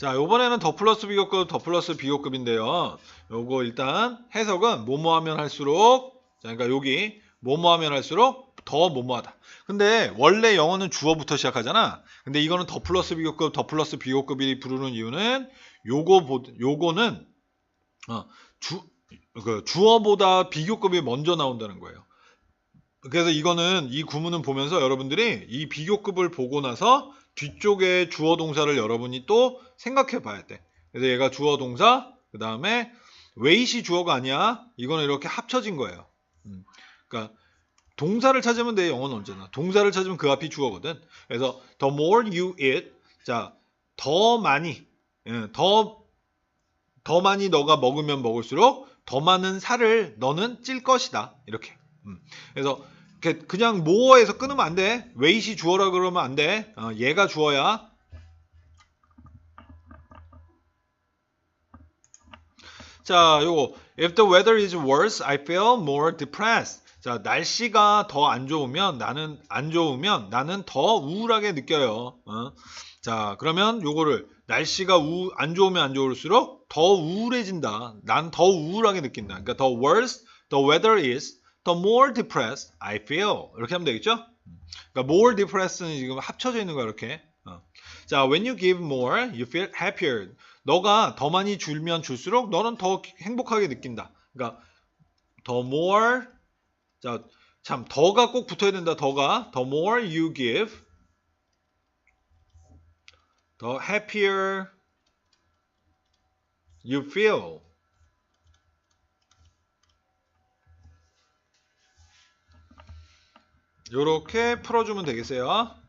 자, 요번에는 더 플러스 비교급, 더 플러스 비교급인데요. 요거 일단 해석은 뭐뭐 하면 할수록, 자, 그러니까 여기 뭐뭐 하면 할수록 더 뭐뭐하다. 근데 원래 영어는 주어부터 시작하잖아. 근데 이거는 더 플러스 비교급, 더 플러스 비교급이 부르는 이유는 요거 보, 요거는 어, 주, 그 주어보다 비교급이 먼저 나온다는 거예요. 그래서 이거는 이 구문은 보면서 여러분들이 이 비교급을 보고 나서 뒤쪽에 주어 동사를 여러분이 또 생각해 봐야 돼. 그래서 얘가 주어 동사, 그 다음에 웨이시 주어가 아니야. 이거는 이렇게 합쳐진 거예요. 음, 그러니까 동사를 찾으면 돼 영어는 언제나. 동사를 찾으면 그 앞이 주어거든. 그래서 the more you eat, 자, 더 많이, 예, 더, 더 많이 너가 먹으면 먹을수록 더 많은 살을 너는 찔 것이다. 이렇게. 음, 그래서 이렇게 그냥 more에서 끊으면 안 돼. 웨이시 주어라 그러면 안 돼. 어, 얘가 주어야. 자, 요거 if the weather is worse, I feel more depressed. 자, 날씨가 더 안 좋으면 나는 안 좋으면 나는 더 우울하게 느껴요. 어? 자, 그러면 요거를 날씨가 우, 안 좋으면 안 좋을수록 더 우울해진다. 난 더 우울하게 느낀다. 그러니까 the worse the weather is, the more depressed I feel. 이렇게 하면 되겠죠? 그러니까 more depressed는 지금 합쳐져 있는 거야 이렇게. 어. 자, when you give more, you feel happier. 너가 더 많이 줄면 줄수록 너는 더 행복하게 느낀다. 그러니까 the more 자, 참 더가 꼭 붙어야 된다. 더가 the more you give, the happier you feel. 요렇게 풀어주면 되겠어요.